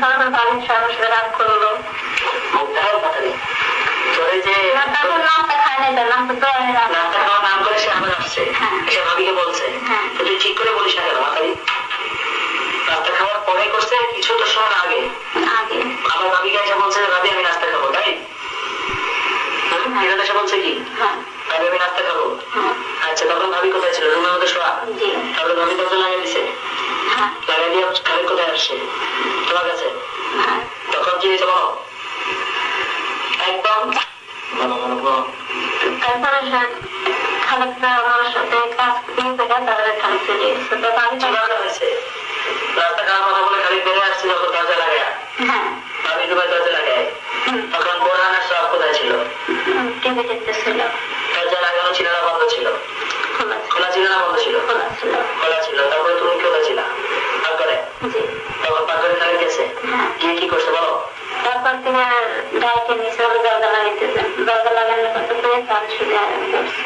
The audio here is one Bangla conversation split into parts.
ধরা ভাবি সাহস করে করল মুখটা আর কথা নেই তোর এই যে নামটা খায় নাই তো নামটা তো নামটা খাওয়ার নাম করে সে আবার আসছে হ্যাঁ। সে ভাবিকে বলছে হ্যাঁ। তুই ঠিক করে বলিস না কেন মাতারি নাস্তা খাওয়ার পরে করছে কিছু তো সময় আগে। আগে। আমার ভাবিকে এসে বলছে ভাবি আমি নাস্তা খাব তাই? হুম, সে বলছে কি? হ্যাঁ। তোমার কাছে হ্যাঁ। তখন কি হয়েছে বলো? একদম। বলো বলো বলো। তারপরে সে আমার সাথে কাজ দিয়ে থেকে তারপরে খালি চলে তো আমি তো হয়েছে? রাস্তা খারাপ কথা বলে খালি বেড়ে আসছে যখন দরজা লাগায়। হ্যাঁ। ভাবি ডুবাই দরজা লাগায়। তখন বোরহানের সব কোথায় ছিল? টিভি দেখতেছিল। দরজা লাগানো ছিল না বন্ধ ছিল। খোলা ছিল না বন্ধ ছিল? খোলা ছিল। তারপর থেকে নিচে হলো দরজা লাগাইতেছে দরজা লাগানোর কথা পেয়ে তার শুধু আরাম করছে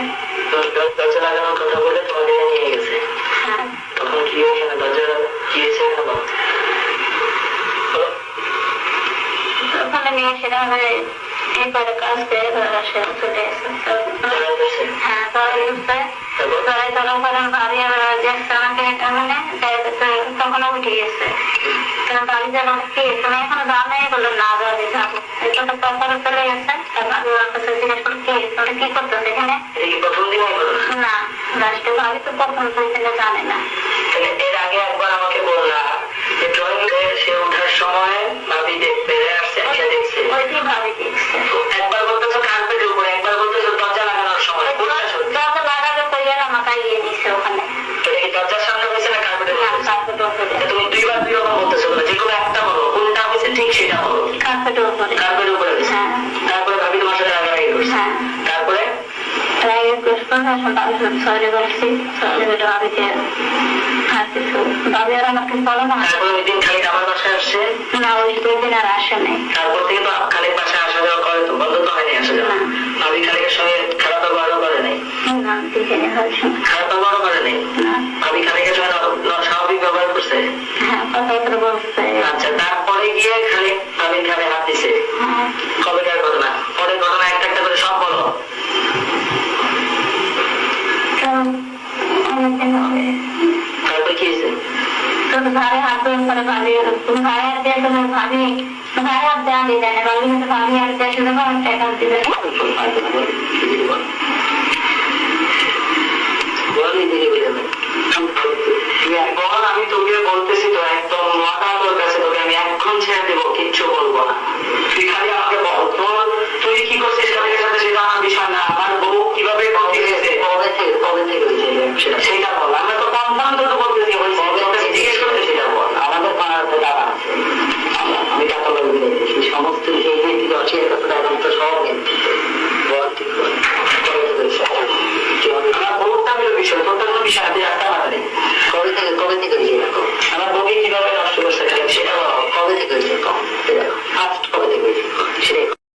দরজা লাগানোর কথা বলে তোমাকে নিয়ে গেছে? হ্যাঁ। তখন কি হয়েছে না দরজা কি হয়েছে এখানে বলো। বলো। ওখানে নিয়ে সেটা আমি এই করে কাজ করে ধরা সে চলে এসে হ্যাঁ ধরে উঠছে ধরে ধরার পরে ভাবি আমার দেখছে আমাকে এটা মানে তখন উঠে গেছে। কারণ ভাবি যেন কি তুমি এখনও যাও নাই বলল না যাবে। জিজ্ঞেস করে কি তোরা কি করতো হলো না। লাস্টে ভাবি তো প্রথম দুইখানে জানে না এর আগে একবার আমাকে বললা যে ড্রয়িং সে ওঠার সময় ভাবি দেখতে কার্পেটের উপরে কার্পেটের উপরে হ্যাঁ। তারপরে ভাবি তোমার সাথে রাগারাগি করছে। হ্যাঁ। তারপরে? এখন ভাবি বলছি আর কিছু ভাবি আর আমাকে বলো না। তারপরে ওই দিন খালি আমার বাসায় আসছে? না ওই দুই দিন আর আসে নাই। তারপর থেকে তো খালিক বাসায় আসা যাওয়া করে তো বন্ধ তো হয়নি আসা যাওয়া। ভাবি খালিকের সঙ্গে খারাপ ব্যবহারও করে নাই। না খারাপ ব্যবহারও করে অনেকদিন হবে তারপরে কি হয়েছে তো ঘরে হাত ধরে করে ভাবি তুমি ঘরে হাত দিয়ে তুমি ভাবি ঘরে হাত দেওয়া দিয়ে দেয় না ভাবি কিন্তু ভাবি হাত un tesoro